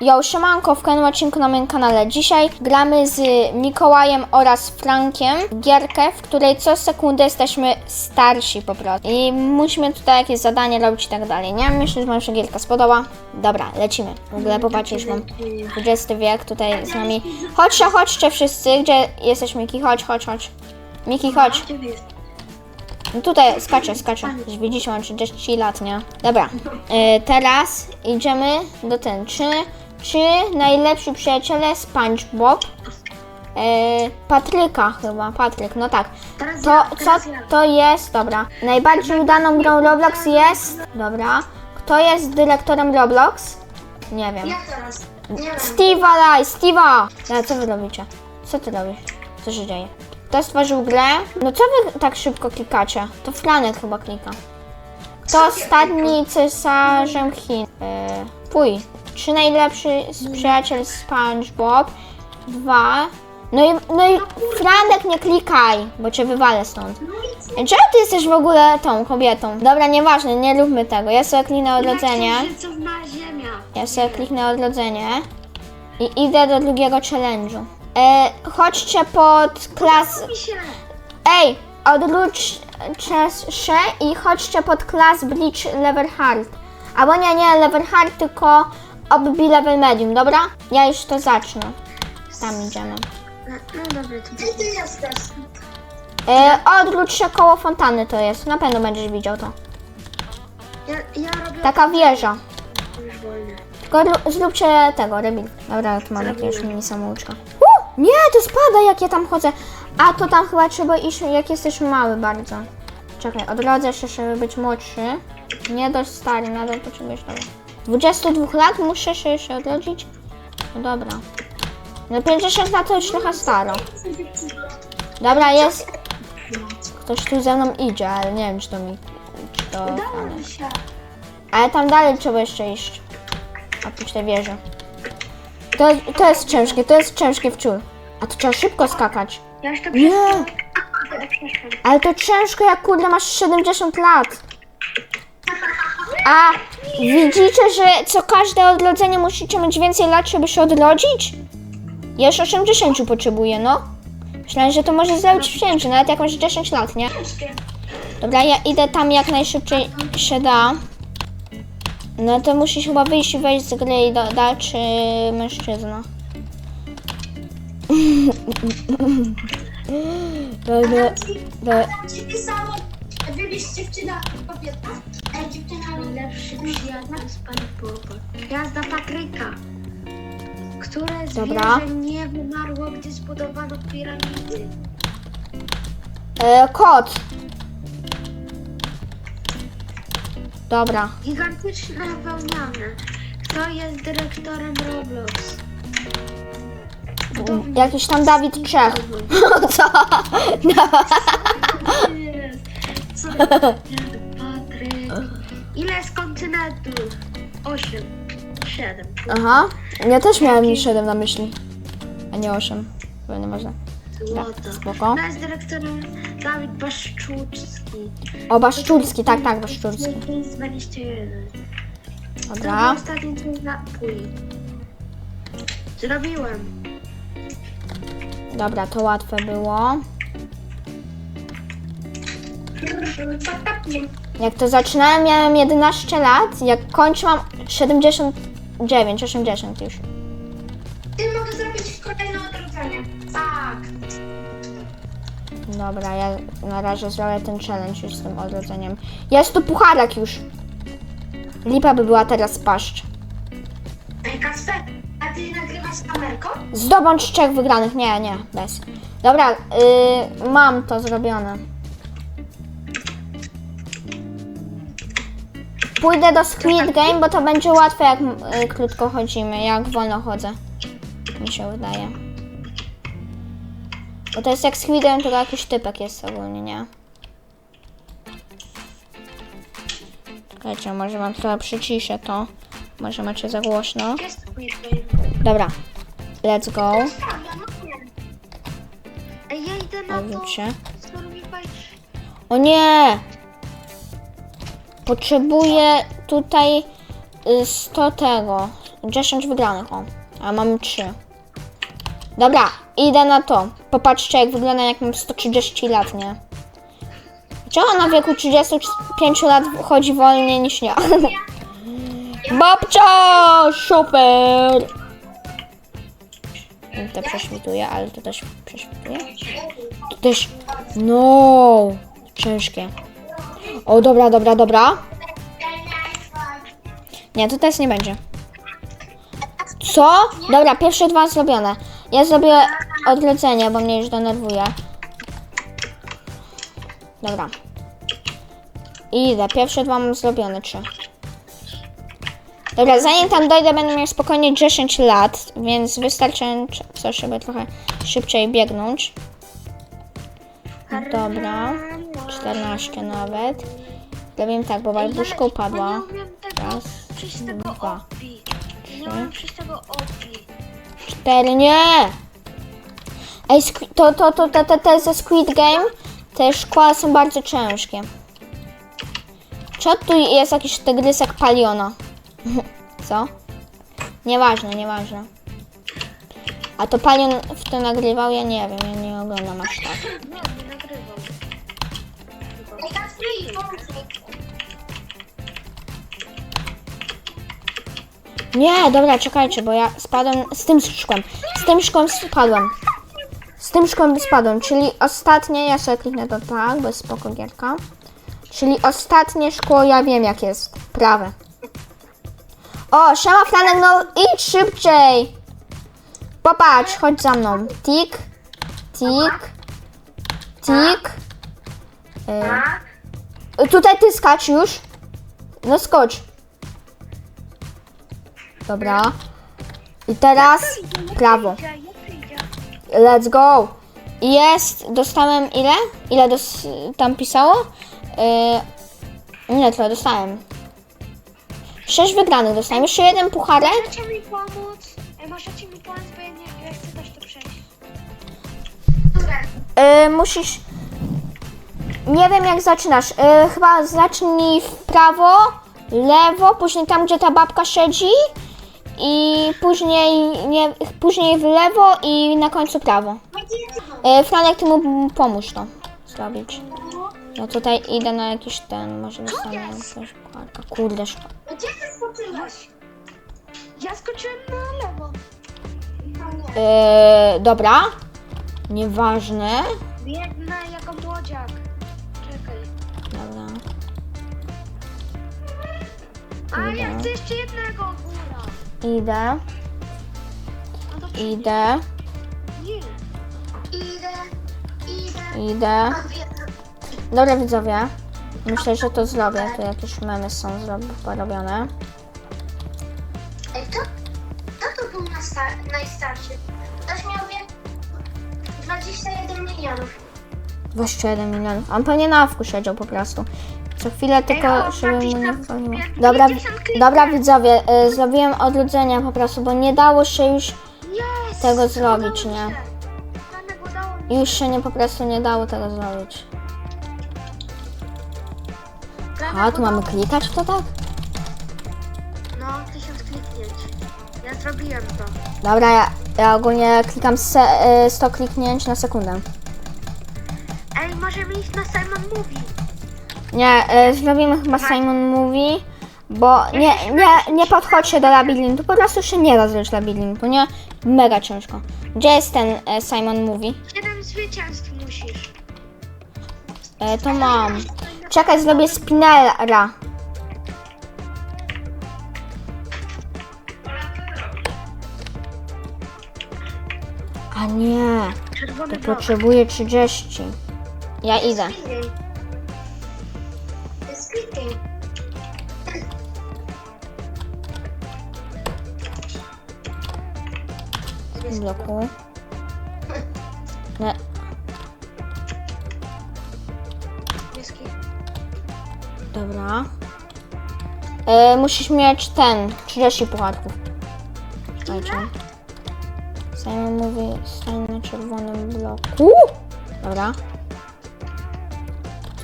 Yo, siemanko, w kolejnym odcinku na moim kanale. Dzisiaj gramy z Mikołajem oraz Frankiem gierkę, w której co sekundę jesteśmy starsi po prostu. I musimy tutaj jakieś zadanie robić i tak dalej, nie? Myślę, że wam się gierka spodoba. Dobra, lecimy. W ogóle popatrzcie, już mam XX wiek tutaj z nami. Chodźcie, chodźcie wszyscy. Gdzie jesteś, Miki? Chodź, chodź, chodź. Miki, chodź. No tutaj skaczę, skaczę. Już Widzicie, mam 30 lat, nie? Dobra, y, teraz idziemy do ten. Czy, czy najlepsi przyjaciele SpongeBob? Y, Patryka chyba, Patryk, no tak. Teraz To ja, co teraz ja. to jest? Dobra. Najbardziej udaną grą Roblox jest. Dobra. Kto jest dyrektorem Roblox? Nie wiem. Ja teraz. Nie wiem. Steve'a daj, Steve'a! No, co wy robicie? Co ty robisz? Co się dzieje? Kto stworzył grę? No co wy tak szybko klikacie? To Franek chyba klika. Kto ostatni cesarzem Chin? Yy, Puj. Trzy najlepszy z przyjaciel SpongeBob. Dwa. No i, no i Franek nie klikaj, bo cię wywalę stąd. Czemu ty jesteś w ogóle tą kobietą? Dobra, nieważne, nie róbmy tego. Ja sobie kliknę odrodzenie. Ja sobie kliknę odrodzenie i idę do drugiego challenge'u. E, chodźcie pod klas... Ej, odwróćcie się i chodźcie pod klas Bridge Level Hard. Albo nie, nie Level Hard, tylko Obbi Level Medium, dobra? Ja już to zacznę. Tam idziemy. No, no dobra, to Gdzie ty jesteś? E, odwróć się koło fontanny to jest, na pewno będziesz widział to. Ja, ja robię Taka wieża. już wolne. Tylko zróbcie tego, rebuild. Dobra, tu mam jakiegoś mini samouczka. Uh, nie, to spada jak ja tam chodzę. A to tam chyba trzeba iść jak jesteś mały bardzo. Czekaj, odrodzę się, żeby być młodszy. Nie dość stary, nadal potrzebujesz tego. 22 lat muszę się jeszcze odrodzić? No dobra. No 50 lat to już trochę staro. Dobra, jest... Ktoś tu ze mną idzie, ale nie wiem czy to mi... Czy to... Się. Ale tam dalej trzeba jeszcze iść. Oprócz tej wieży. To, to jest ciężkie, to jest ciężkie wciul. A to trzeba szybko skakać. Ja już to Nie! przeszłam. Ale to ciężko jak kurde masz 70 lat. A widzicie, że co każde odrodzenie musicie mieć więcej lat, żeby się odrodzić? Ja już 80 potrzebuję, no. Myślałem, że to może zrobić wcięcie, nawet jak masz 10 lat, nie? Dobra, ja idę tam jak najszybciej się da. No to musisz chyba wyjść i wejść z gry i do, dalszy mężczyzna. Dobra, dobra. Czy pisało, wybierz dziewczyna po 15? Ej, dziewczyna, Najlepszy przyjaciel no. z pani Boba. Gwiazda Patryka. Które zwierzę Dobra. nie wymarło, gdy zbudowano piramidy? E, kot. Dobra. Gigantyczne wełniane. Kto jest dyrektorem Roblox? Kto Jakiś tam Dawid Czech. Co? No. jest? Co? Ile jest kontynentów? Osiem. Siedem. Aha. Ja też miałem 7 na myśli. A nie 8. Bo nie można. Złoto. Tak, spoko. Jest dyrektorem Dawid Baszczucki? O, Baszczurski, tak, tak, Baszczurski. 521. Dobra. Ostatni twój napój? Zrobiłem. Dobra, to łatwe było. Jak to zaczynałem, miałem 11 lat. Jak kończyłam 79, 80 już. Ty mogę zrobić kolejne odrodzenie. Tak. Dobra, ja na razie zrobię ten challenge już z tym odrodzeniem. Jest tu pucharek już. Lipa by była teraz paszcz. Ej, Kasper, a ty nagrywasz z kamerką? Zdobądź trzech wygranych. Nie, nie, bez. Dobra, yy, mam to zrobione. Pójdę do Squid Game, bo to będzie łatwe jak y, krótko chodzimy, jak wolno chodzę. Mi się wydaje. Bo to jest jak Squid Game, tylko jakiś typek jest ogólnie, nie? Czekajcie, może mam trochę przyciszę to. Może macie za głośno. Dobra, let's go. Ej, ja idę na to. O nie! Potrzebuję tutaj y, 100 tego. 10 wygranych, o. A mamy 3. Dobra, idę na to. Popatrzcie, jak wygląda, jak mam 130 lat, nie? Czemu na wieku 35 lat chodzi wolniej niż ja? Babcia! Super! To prześwituje, ale to też prześwituje. To też... No! Ciężkie. O, dobra, dobra, dobra. Nie, to teraz nie będzie. Co? Dobra, pierwsze dwa zrobione. Ja zrobię odrodzenie, bo mnie już denerwuje. Dobra. Idę, pierwsze dwa mam zrobione, trzy. Dobra, zanim tam dojdę, będę miał spokojnie 10 lat, więc wystarczająco, żeby trochę szybciej biegnąć. Dobra, 14 nawet. Zrobimy tak, bo barbuszka upadła. Raz, dwa, obi. Cztery, nie! Ej, to, to, to, te, te, te ze Squid Game, te szkła są bardzo ciężkie. Czy tu jest jakiś tygrysek paliona? Co? Nieważne, nieważne. A to palion w to nagrywał? Ja nie wiem, ja nie oglądam aż tak. Nie. Ej, dobra, czekajcie, bo ja spadłem z tym szkłem. Z tym szkłem spadłem. Z tym szkłem spadłem, czyli ostatnie, ja sobie kliknę to tak, bo jest spoko gierka. Czyli ostatnie szkło, ja wiem jak jest, prawe. O, siema Franek, no idź szybciej. Popatrz, chodź za mną. Tik, tik, tik. Y, tutaj ty skacz już. No skocz. Dobra. I teraz prawo. Let's go. Jest, dostałem ile? Ile dos, tam pisało? Yy, ile tyle dostałem? Sześć wygranych dostałem. Jeszcze jeden pucharek. Możecie mi pomóc? Ej, możecie mi pomóc, bo ja, nie, ja chcę też to przejść. Yy, musisz... Nie wiem jak zaczynasz. Yy, chyba zacznij w prawo, lewo, później tam gdzie ta babka siedzi i później, nie, później w lewo i na końcu prawo. Yy, Franek, ty mu pomóż to zrobić. Ja tutaj idę na jakiś ten, może dostanę jakiegoś pucharka. Kurde, szkoda. Gdzie ty skoczyłeś? Ja skoczyłem na lewo. Yy, dobra. Nieważne. Biegnę jako młodziak. A ja Idę. chcę jeszcze jednego góra. Idę, No to idę, nie. Idę, idę. idę. Dobra widzowie, myślę, że to zrobię. Tu jakieś memy są zrob- porobione. Ej, to, to to był nasta- najstarszy. Ktoś miał wie 21 milionów. 21 milionów. On pewnie na awku siedział po prostu. Co chwilę tylko, o, żeby mu napisz nie tam wywaliło. 50 Dobra, dobra widzowie, y, zrobiłem odrodzenia po prostu, bo nie dało się już, Yes! Tego zrobić, Udało nie? się. Franek, udało mi się. już się nie po prostu nie dało tego zrobić. Franek, A, tu mamy klikać w to tak? No, tysiąc kliknięć. Ja zrobiłem to. Dobra, ja, ja ogólnie klikam se, y, 100 kliknięć na sekundę. Ej, możemy iść na Simon Movie. Nie, y, zrobimy chyba Simon Mówi, bo nie, nie, nie podchodźcie do labiryntu, po prostu się nie zrobić labiryntu, nie? Mega ciężko. Gdzie jest ten y, Simon Mówi? Siedem zwycięstw musisz. Y, to mam. Czekaj, zrobię spinera. A nie, Czerwony to blok. potrzebuję 30. Ja idę. Bloku. Nie, Niebieski. dobra. E, musisz mieć ten, 30 pucharków. Czekajcie. Simon mówi, stań na czerwonym bloku. Dobra.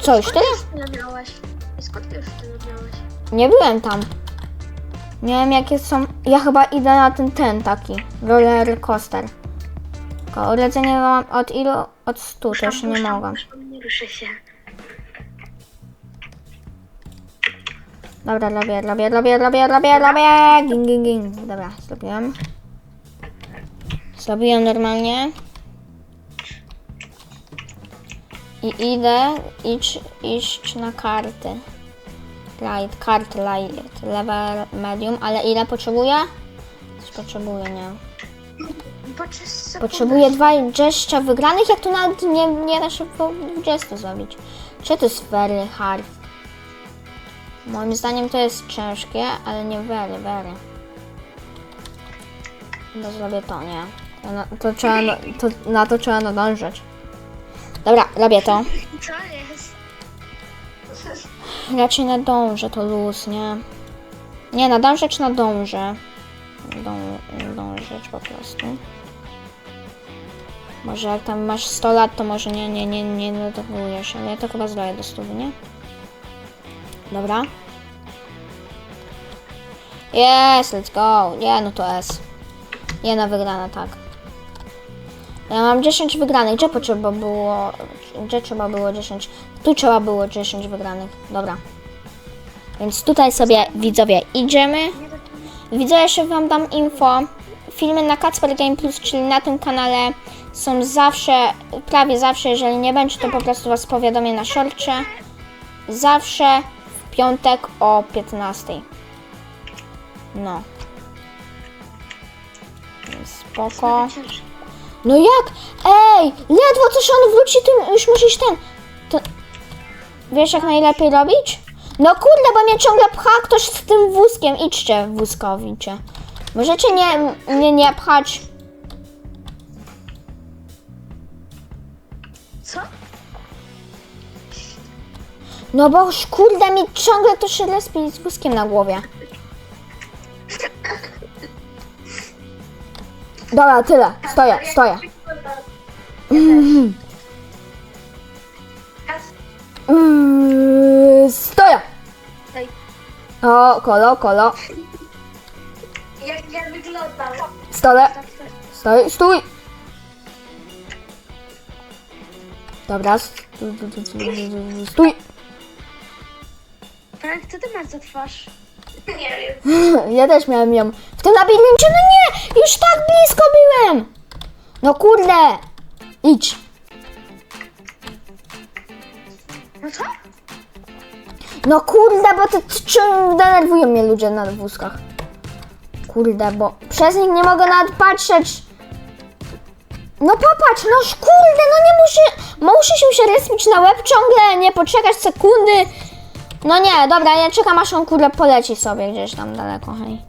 Co, już tyle? Tyle miałeś. I skąd ty już tyle miałeś? Nie byłem tam. Nie wiem jakie są. Ja chyba idę na ten ten taki. Roller coaster. Tylko urodzenie mam od ilu? Od 100, to już nie Puszczam, mogę. Nie ruszę się. Dobra, robię, robię, robię, robię, robię, robię. Ging, ging, ging. Dobra, zrobiłem. Zrobiłem normalnie. I idę iść, iść na karty. Light, kart light, level, medium, ale ile potrzebuję? Coś potrzebuję, nie. Potrzebuję 20 wygranych, jak tu nawet nie, nie da się po 20 zrobić. Czy to jest very hard? Moim zdaniem to jest ciężkie, ale nie very, very. No zrobię to, nie. To, na, to trzeba, to, na to trzeba. Dobra, robię to. Co jest? Raczej nadążę, to luz, nie? Nie, nadążę czy nadążę? Dą, dążyć po prostu. Może jak tam masz 100 lat, to może nie, nie, nie, nie nadążujesz, ale ja to chyba zdaję do stówy, nie? Dobra. Yes, let's go. Nie, no to S. Jedna wygrana, tak. Ja mam 10 wygranych. Gdzie potrzeba było. Gdzie trzeba było 10? Tu trzeba było 10 wygranych. Dobra. Więc tutaj sobie widzowie idziemy. Widzę, jeszcze Wam dam info. Filmy na Kacper Game Plus, czyli na tym kanale są zawsze, prawie zawsze, jeżeli nie będzie, to po prostu Was powiadomię na shortcie. Zawsze w piątek o 15. No. Spoko. No jak? Ej, ledwo coś on wróci, ty już musisz ten. To... Wiesz jak najlepiej robić? No kurde, bo mnie ciągle pcha ktoś z tym wózkiem. Idźcie wózkowicie. Możecie nie, nie, nie pchać. Co? No bo już kurde mi ciągle ktoś się respi z wózkiem na głowie. Dobra, tyle. Stoję, stoję. Yy, stoję. Stoj. O, kolo, kolo. Jak ja wyglądam? Stoję. Stój, stój. Dobra, stój. Frank, co ty masz za twarz? Nie wiem. Ja też miałem ją. W tym labiryncie, no nie! Już tak blisko byłem! No kurde! Idź. No co? No kurde, bo to czym denerwują mnie ludzie na wózkach. Kurde, bo przez nich nie mogę nawet patrzeć. No popatrz, no kurde, no nie muszę, muszę się respić na łeb ciągle, nie poczekać sekundy. No nie, dobra, ja czekam aż on kurde poleci sobie gdzieś tam daleko, hej.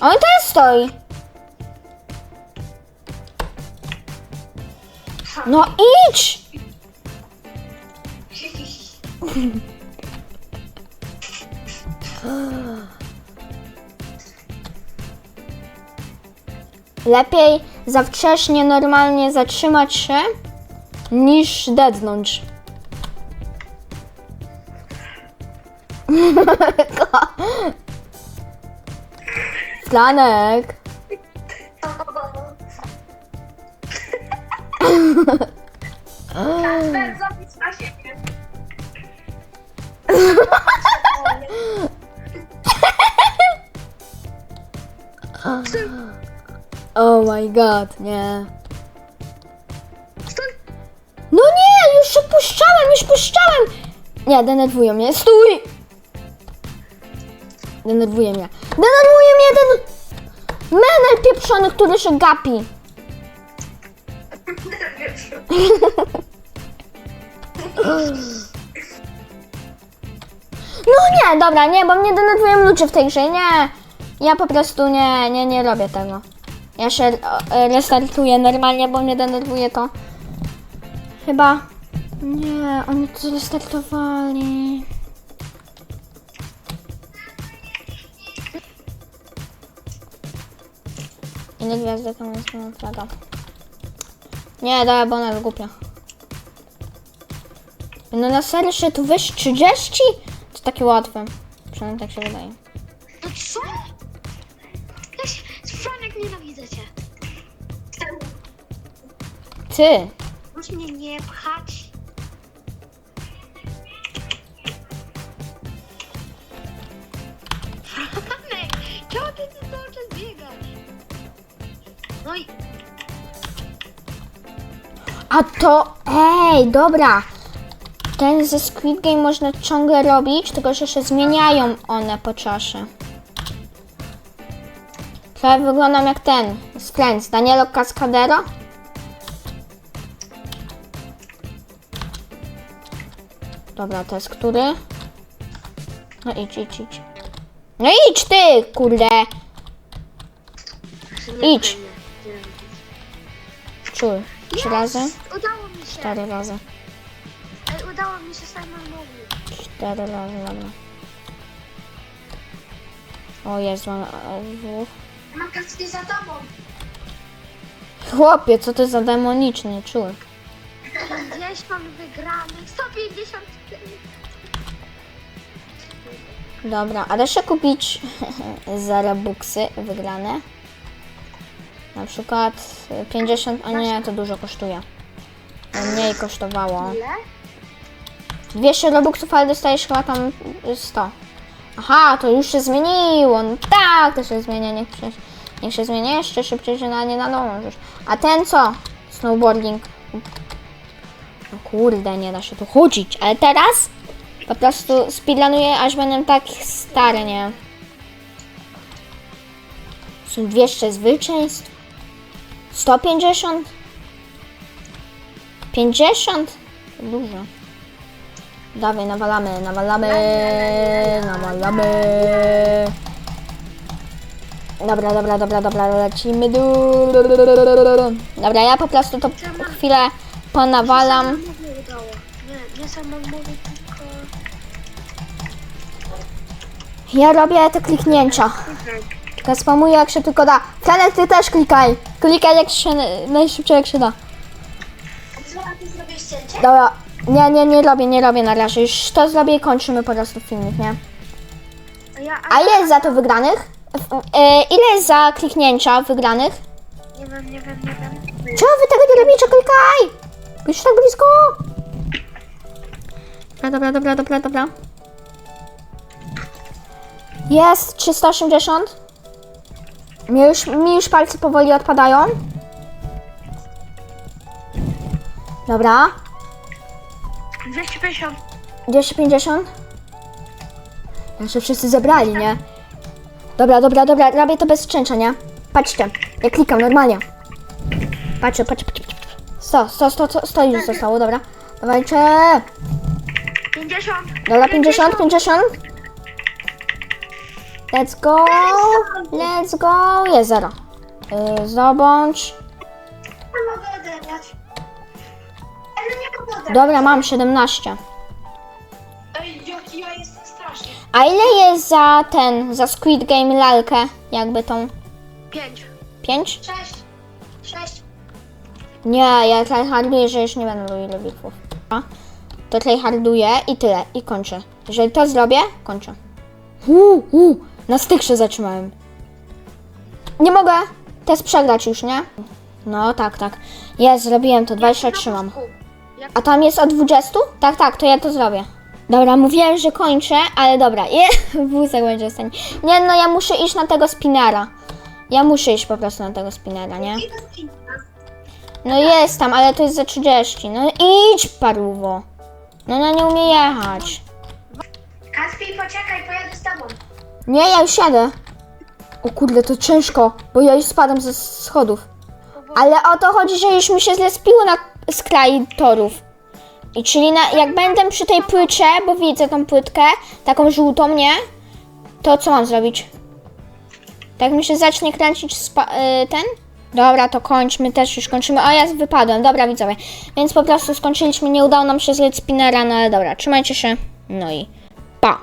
On też stoi. No idź! Lepiej za wcześnie normalnie zatrzymać się, niż dednąć. Flanek. Kasper, zapis na siebie. Oh my god, nie. No nie, już się puszczałem, już puszczałem. Nie, denerwują mnie. Stój! Denerwuje mnie. Denerwuje mnie ten menel pieprzony, który się gapi. No nie, dobra, nie, bo mnie denerwują ludzie w tej grze, nie. Ja po prostu nie, nie, nie robię tego. Ja się e, restartuję normalnie, bo mnie denerwuje to. Chyba. Nie, oni to restartowali. Ile gwiazdek tam jest na flaga? Nie, dobra, bo ona jest głupia. No na serio się tu wyż 30? To takie łatwe. Przynajmniej tak się wydaje. No co? Weź, Franek, nienawidzę cię. Ty! Możesz mnie nie pchać. A to... Ej, dobra! Ten ze Squid Game można ciągle robić, tylko że się zmieniają one po czasie. Trochę wyglądam jak ten, z Friends, Danielo Cascadero. Dobra, to jest który? No idź, idź, idź. No idź ty, kurde! Idź. Czuj. Trzy razy? Udało mi się. Cztery razy. Ej, udało mi się samemu. Cztery razy, dobra. O Jezu, mam e, dwóch. Mam kaskę za tobą. Chłopie, co to za demoniczny czul. 50 wygranych, 150. Dobra, a da się kupić za Robuxy wygrane? Na przykład e, 50, a nie, to dużo kosztuje. E, Mniej kosztowało. Ile? 200 Robuxów, ale dostajesz chyba tam y, 100. Aha, to już się zmieniło. No tak, to się zmienia. Niech, się- niech się zmienia jeszcze szybciej, że na nie nadążysz. A ten co? Snowboarding. No kurde, nie da się tu chodzić. Ale teraz po prostu speedrunuję, aż będę tak stary, nie? Są 200 zwyczajstw. 150? 50? To dużo. Dawaj, nawalamy, nawalamy, nawalamy. Dobra, dobra, dobra, dobra, lecimy. Dobra, ja po prostu to chwilę ponawalam. Nie, nie tylko... Ja robię te kliknięcia. Tylko spamuję jak się tylko da. Franek, ty też klikaj. Klikaj jak się, najszybciej jak się da. A co, a ty zrobisz cięcie? Dobra, nie, nie, nie robię, nie robię na razie. Już to zrobię i kończymy po prostu filmik, nie? A ja, A ile jest za to wygranych? W- e, ile jest za kliknięcia wygranych? Nie wiem, nie wiem, nie wiem. Czemu wy tego nie robicie? Klikaj! Już tak blisko! Dobra, dobra, dobra, dobra, dobra. Jest 380. Mi już, mi już palce powoli odpadają. Dobra, 250. 250. Ja się wszyscy zebrali, nie? Dobra, dobra, dobra, robię to bez szczęścia, nie? Patrzcie, ja klikam normalnie. Patrzę, patrzę, patrzę, patrzę. 100, 100, 100, 100, 100 już zostało, dobra. Dawajcie. 50. Dobra, 50, 50. Let's go. Let's go. Jest zero. Yy, zdobądź. Nie mogę odebrać. Ale nie mogę odebrać. Dobra, mam 17. Ej, jaki ja jestem straszny. A ile jest za ten, za Squid Game lalkę? Jakby tą 5. 5? Sześć. Sześć. Nie, ja tryharduję, że już nie będę robił lewików. To tryharduję i tyle, i kończę. Jeżeli to zrobię, kończę. Uuu, uu, na styk się zatrzymałem. Nie mogę test przegrać już, nie? No, tak, tak. Jest, zrobiłem to, 23 mam. A tam jest o 20? Tak, tak, to ja to zrobię. Dobra, mówiłem, że kończę, ale dobra, je, wózek będzie ostatni. Nie, no ja muszę iść na tego spinara. Ja muszę iść po prostu na tego spinara, nie? No jest tam, ale to jest za 30. No idź, paruwo. No, no nie umie jechać. Kaspi, poczekaj, pojadę. Nie, ja już jadę. O kurde, to ciężko, bo ja już spadam ze schodów. Ale o to chodzi, że już mi się zlespiło na skraj torów. I czyli na, jak będę przy tej płycie, bo widzę tą płytkę, taką żółtą, nie? To co mam zrobić? Tak mi się zacznie kręcić y, ten? Dobra, to kończmy, też już kończymy. O, ja wypadłem, dobra widzowie. Więc po prostu skończyliśmy, nie udało nam się zlec spinera, no ale dobra, trzymajcie się. No i pa.